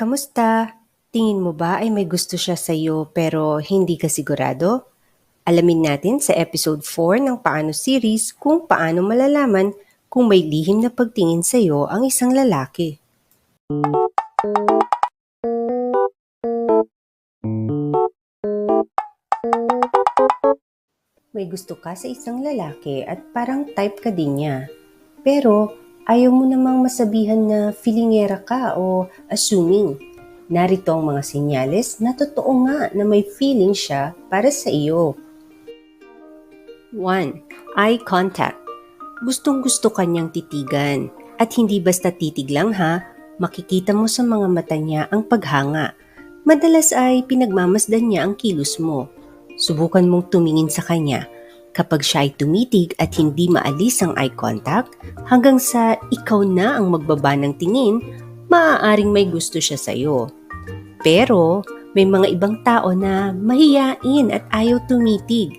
Kamusta? Tingin mo ba ay may gusto siya sa iyo pero hindi ka sigurado? Alamin natin sa episode 4 ng Paano series kung paano malalaman kung may lihim na pagtingin sa iyo ang isang lalaki. May gusto ka sa isang lalaki at parang type ka din niya. Pero ayaw mo namang masabihan na feelingera ka o assuming. Narito ang mga senyales na totoo nga na may feeling siya para sa iyo. 1. Eye contact. Gustong gusto kanyang titigan. At hindi basta titig lang ha, makikita mo sa mga mata niya ang paghanga. Madalas ay pinagmamasdan niya ang kilos mo. Subukan mong tumingin sa kanya. Kapag siya ay tumitig at hindi maalis ang eye contact, hanggang sa ikaw na ang magbaba ng tingin, maaaring may gusto siya sa iyo. Pero may mga ibang tao na mahiyain at ayaw tumitig.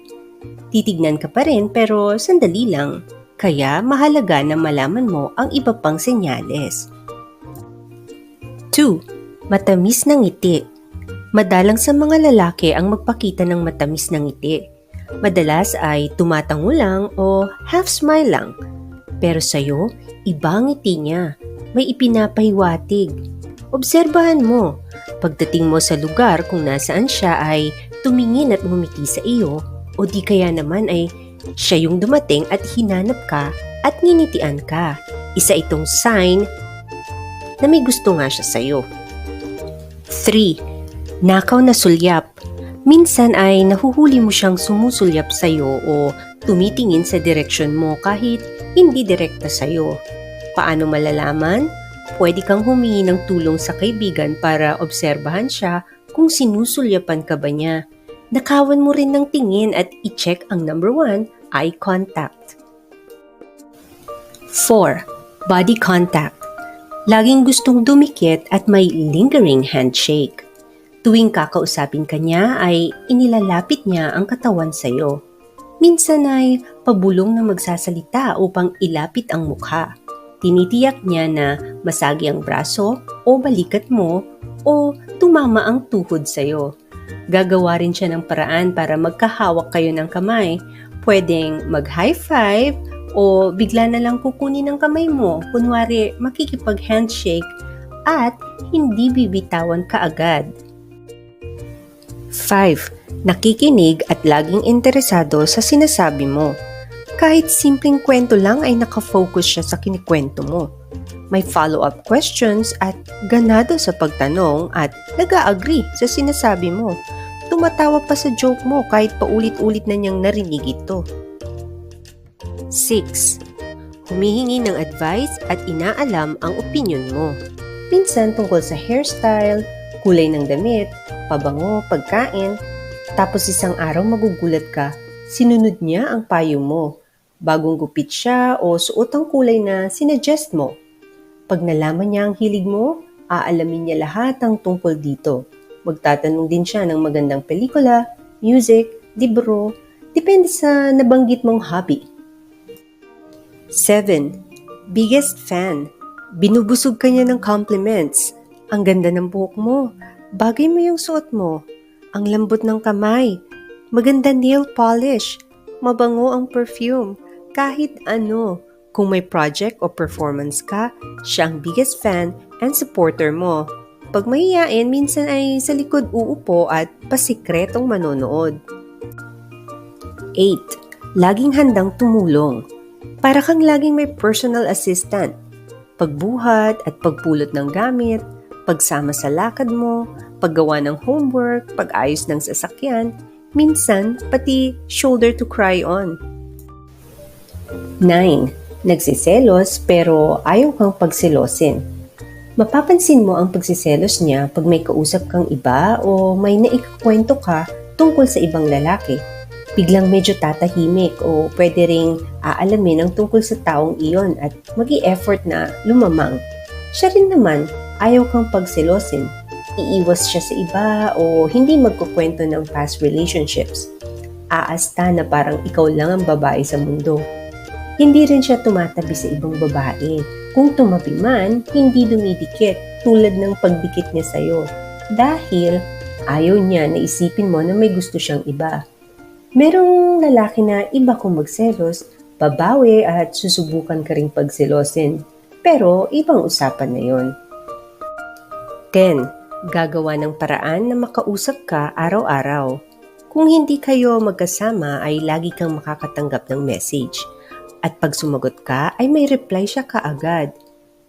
Titignan ka pa rin pero sandali lang. Kaya mahalaga na malaman mo ang iba pang senyales. 2. Matamis na ngiti. Madalang sa mga lalaki ang magpakita ng matamis na ngiti. Madalas ay tumatango lang o half smile lang. Pero sa'yo, iba ang ngiti niya. May ipinapahiwatig. Obserbahan mo. Pagdating mo sa lugar kung nasaan siya ay tumingin at ngumiti sa iyo o di kaya naman ay siya yung dumating at hinanap ka at ninitian ka. Isa itong sign na may gusto nga siya sa'yo. 3. Nakaw na sulyap. Minsan ay nahuhuli mo siyang sumusulyap sa'yo o tumitingin sa direksyon mo kahit hindi direkta sa'yo. Paano malalaman? Pwede kang humingi ng tulong sa kaibigan para obserbahan siya kung sinusulyapan ka ba niya. Nakawan mo rin ng tingin at i-check ang number 1, eye contact. 4. Body contact. Laging gustong dumikit at may lingering handshake. Tuwing kakausapin ka niya ay inilalapit niya ang katawan sa iyo. Minsan ay pabulong na magsasalita upang ilapit ang mukha. Tinitiyak niya na masagi ang braso o balikat mo o tumama ang tuhod sa iyo. Gagawa rin siya ng paraan para magkahawak kayo ng kamay. Pwedeng mag-high five o bigla na lang kukunin ng kamay mo. Kunwari makikipag-handshake at hindi bibitawan ka agad. 5. Nakikinig at laging interesado sa sinasabi mo. Kahit simpleng kwento lang ay nakafocus siya sa kinikwento mo. May follow-up questions at ganado sa pagtanong at nag-agree sa sinasabi mo. Tumatawa pa sa joke mo kahit paulit-ulit na niyang narinig ito. 6. Humihingi ng advice at inaalam ang opinion mo. Minsan tungkol sa hairstyle, kulay ng damit, pabango, pagkain, tapos isang araw magugulat ka, sinunod niya ang payo mo. Bagong gupit siya o suot ang kulay na sinuggest mo. Pag nalaman niya ang hilig mo, aalamin niya lahat ang tungkol dito. Magtatanong din siya ng magandang pelikula, music, libro, depende sa nabanggit mong hobby. 7. Biggest fan. Binubusog ka niya ng compliments. Ang ganda ng buhok mo. Bagay mo yung suot mo. Ang lambot ng kamay. Maganda nail polish. Mabango ang perfume. Kahit ano. Kung may project o performance ka, siya ang biggest fan and supporter mo. Pag mahiyain, minsan ay sa likod uupo at pasikretong manonood. 8. Laging handang tumulong. Para kang laging may personal assistant. Pagbuhat at pagpulot ng gamit, pagsama sa lakad mo, paggawa ng homework, pag-ayos ng sasakyan, minsan pati shoulder to cry on. 9. Nagsiselos pero ayaw kang pagselosin. Mapapansin mo ang pagsiselos niya pag may kausap kang iba o may naikakwento ka tungkol sa ibang lalaki. Biglang medyo tatahimik o pwede ring aalamin ang tungkol sa taong iyon at magi effort na lumamang. Siya rin naman, ayaw kang pagselosin. Iiwas siya sa iba o hindi magkukwento ng past relationships. Aasta na parang ikaw lang ang babae sa mundo. Hindi rin siya tumatabi sa ibang babae. Kung tumabi man, hindi dumidikit. tulad ng pagdikit niya sa'yo dahil ayaw niya na isipin mo na may gusto siyang iba. Merong lalaki na iba kung magselos, babawi at susubukan ka ring pagselosin. Pero ibang usapan na yon. 10. Gagawa ng paraan na makausap ka araw-araw. Kung hindi kayo magkasama ay lagi kang makakatanggap ng message. At pag sumagot ka ay may reply siya kaagad.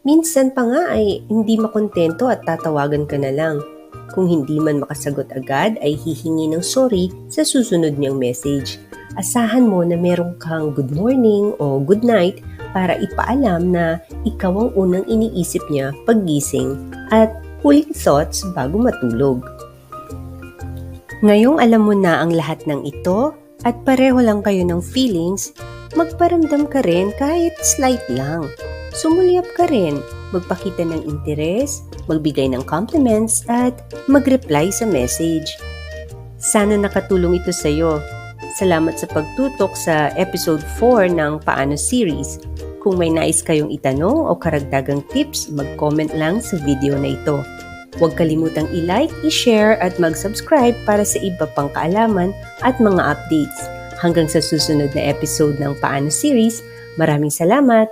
Minsan pa nga ay hindi makontento at tatawagan ka na lang. Kung hindi man makasagot agad ay hihingi ng sorry sa susunod niyang message. Asahan mo na meron kang good morning o good night para ipaalam na ikaw ang unang iniisip niya paggising at huling thoughts bago matulog. Ngayong alam mo na ang lahat ng ito at pareho lang kayo ng feelings, magparamdam ka rin kahit slight lang. Sumulyap ka rin, magpakita ng interes, magbigay ng compliments at mag-reply sa message. Sana nakatulong ito sa iyo. Salamat sa pagtutok sa episode 4 ng Paano series. Kung may nais kayong itanong o karagdagang tips, mag-comment lang sa video na ito. Huwag kalimutang i-like, i-share at mag-subscribe para sa iba pang kaalaman at mga updates. Hanggang sa susunod na episode ng Paano series, maraming salamat!